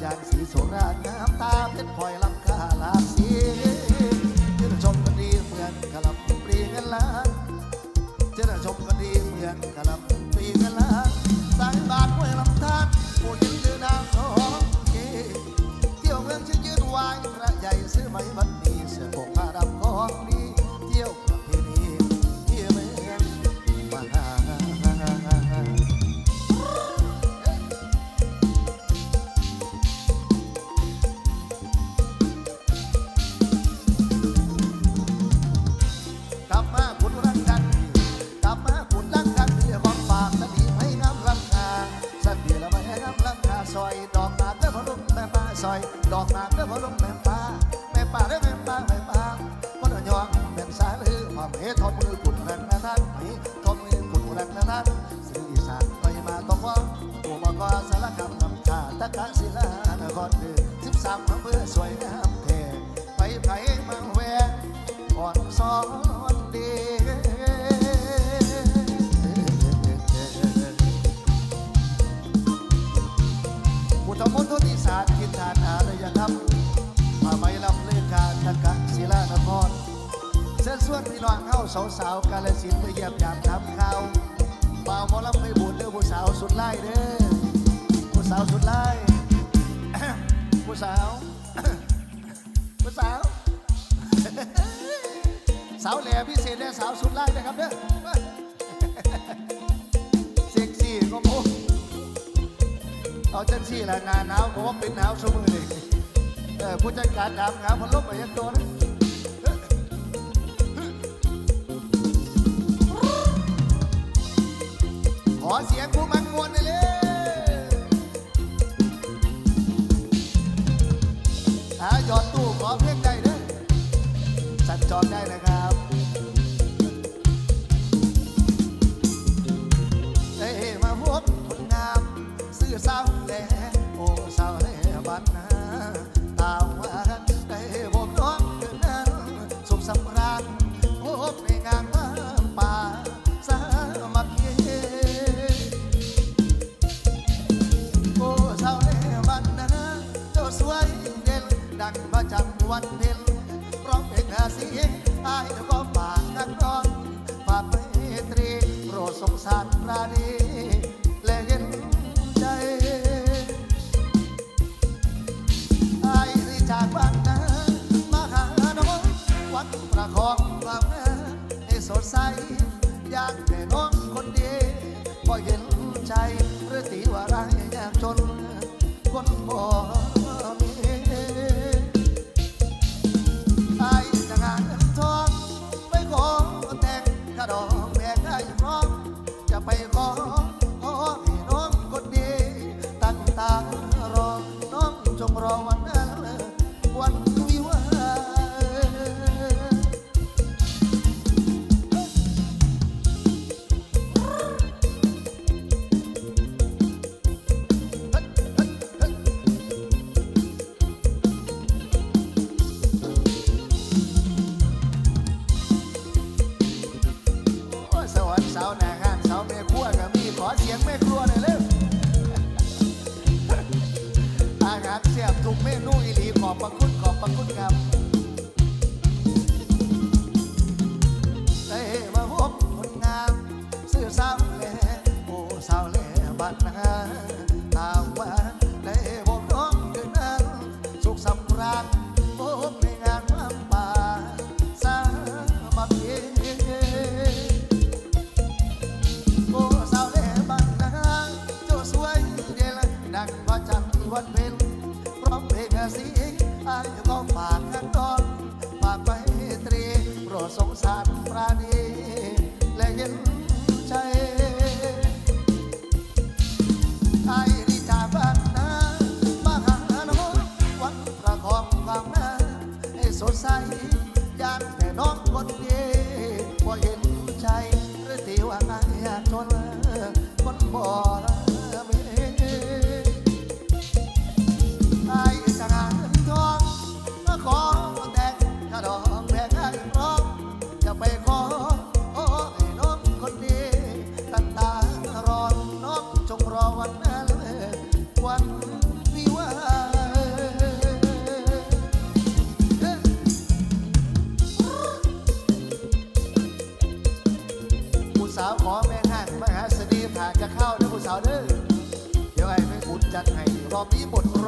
อย่างสีสุราน้ำตาเพชรพลอยลำ กะศิลานครเดือสิบสามอำเภอสวยงามแท่ไปไผ่มาแหวงอ่อนสอนดีพุทธมนตรที่สารกินทานหาเลยยังครัมาไม่รับเลือกการตะศิลานครเส้นส่วนพี่น้องเข้าสาวสาวกาลสินไปเยี่ยมยามทำข่าวบ่าวมอลำไปบุญเด้อผู้สาวสุดไล่เด้อ สาวสุดไล่ผู้สาว ผู้สาว สาวแหล่พิเศษและสาวสุดไล่นะครับเด้อเซ็กซี่ก็มูเอาจังซี่ละงานหนาวก็ว่าเป็นหนาวสมือเลยผู้จัดการดามงาพัลบไปยังตัวนะขอเสียงผู ใสอยากแน่นอน พระคุณขอบพระคุณครับได้มาพบคนงาม สื่อสาวแลโอ้สาวแลบัดนา ค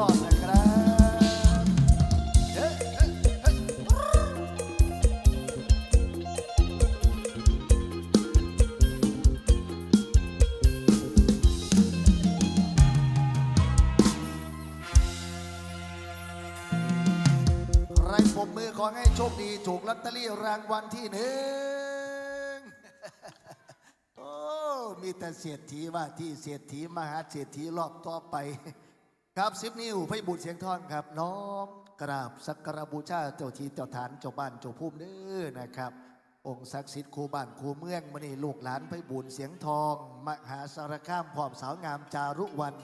รอดนะครับเฮ้ยเฮ้ยเฮ้ยไรผมมือขอให้โชคดีถูกลอตเตอรี่รางวัลที่หนึ่งโอ้ มีแต่เศรษฐีว่าที่เศรษฐีมหาเศรษฐีรอบต่อไป ครับสิบนิ้วพระบุตรเสียงทองครับ น้อมกราบสักการบูชาเจ้าทีเจ้าฐานเจ้าบ้านเจ้าภูมิเด้อนะครับ องค์ศักดิ์สิทธิ์ครูบ้านครูเมืองมณีลูกหลานพระบุญเสียงทอง มหาสารคามพร้อมสาวงามจารุวัน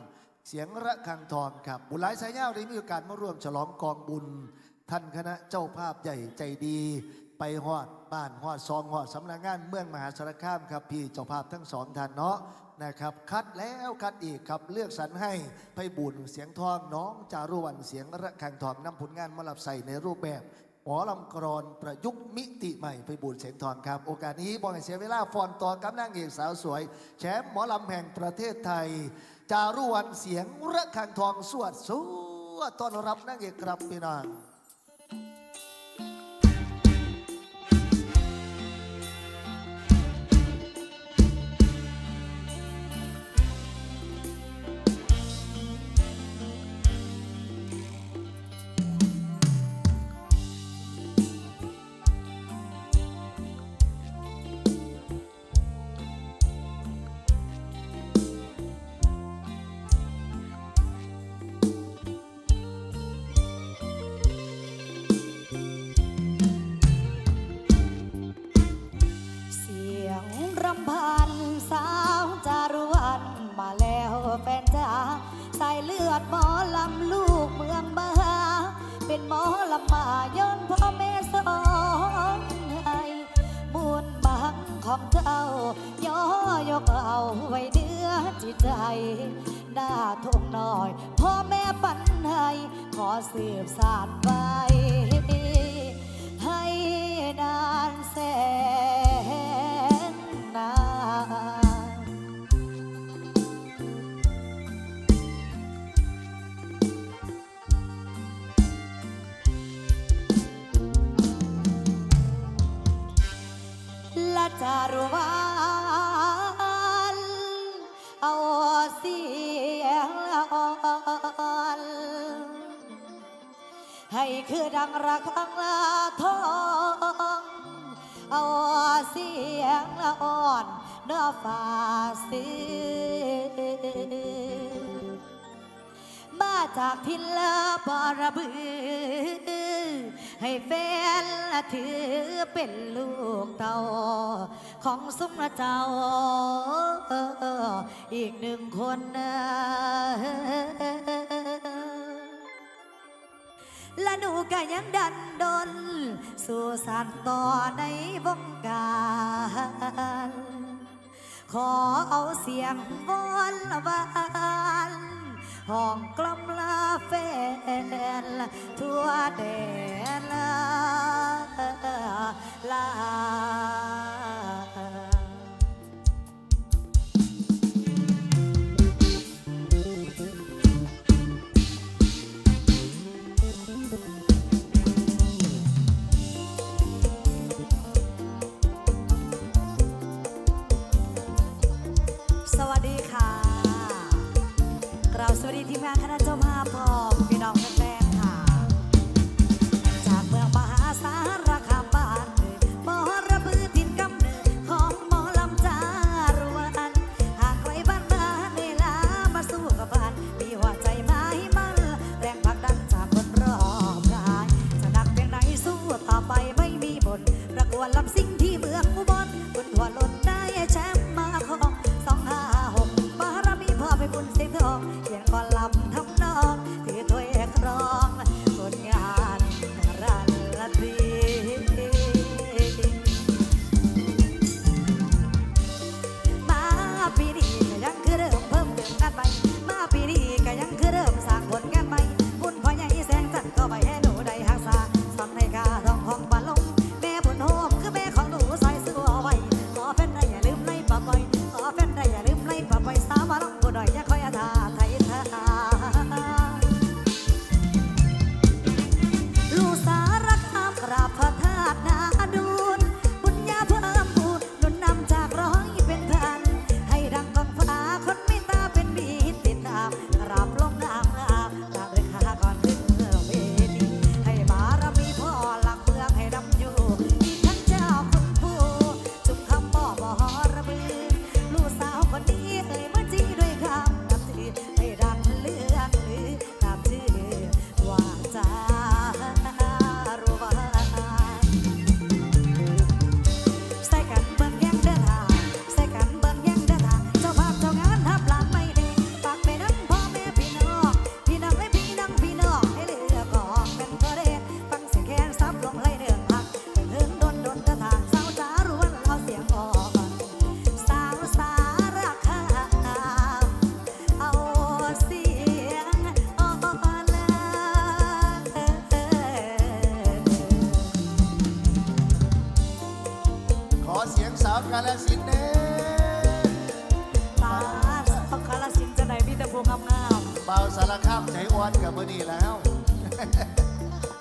เสียงระฆังทองครับ บุญหลายสายเย้าได้มีโอกาสมาร่วมฉลองกองบุญ ท่านคณะเจ้าภาพใหญ่ใจดี ไปฮอดบ้านฮอดซองฮอดสำนักงานเมืองมหาสารคามครับพี่เจ้าภาพทั้งสองท่านเนาะ นะครับ คัดแล้วคัดอีกครับ เลือกสรรให้ไพบุญเสียงทองน้องจารุวรรณเสียงระฆังทองนำผลงานมารับใส่ในรูปแบบหมอลำกรอนประยุกต์มิติใหม่ไพบุญเสียงทองครับ โอกาสนี้บอกให้เสียเวลาฟอนต่อกับนางเอกสาวสวย แชมป์หมอลำแห่งประเทศไทย จารุวรรณเสียงระฆังทองสวดสวดต้อนรับนางเอกครับพี่น้อง ของเจ้า ย่อยกเอาไว้เนื้อจิตใจหน้าทุ่งน้อย พ่อแม่ปันให้ขอสืบสานไว้ให้นานแสน จารุวันเอาเสียงละอ่อนให้คือดังระฆังละทองเอาเสียงละอ่อนเนื้อฟ้าซื้อมาจากทินละบอรบือ ให้แฟนละถือเป็นลูกเต่าของสมเจ้า อีกหนึ่งคนนะและหนูก็ยังดันดน สู่สานต่อในวงการขอเอาเสียงวอนละวาน ห้องกลมลาแฟนทั่วแดนลาลา สวัสดีทีมงานคณะเจ้าภาพพร้อมพี่น้องแฟน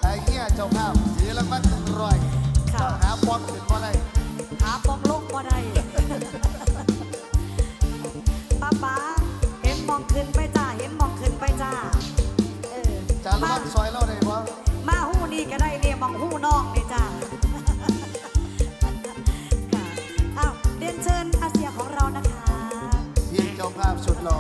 ไอ้เงี้ยเจ้าภาพเสีแล้วมันรอยค่ะ เจ้าหาบอลขึ้นบ่ได้หาปองลงบ่ได้ ป้าป้าเห็นมองขึ้นไปจ้า เห็นมองขึ้นไปจ้า เออจ้านมารับซอยเราได้บ่มาหู้นี่ก็ได้เนี่ยมองหู้นอกเนี่ยจ้าค่ะอ้าเรียนเชิญอาเซียของเรานะคะ ทีมเจ้าภาพสุดหล่อ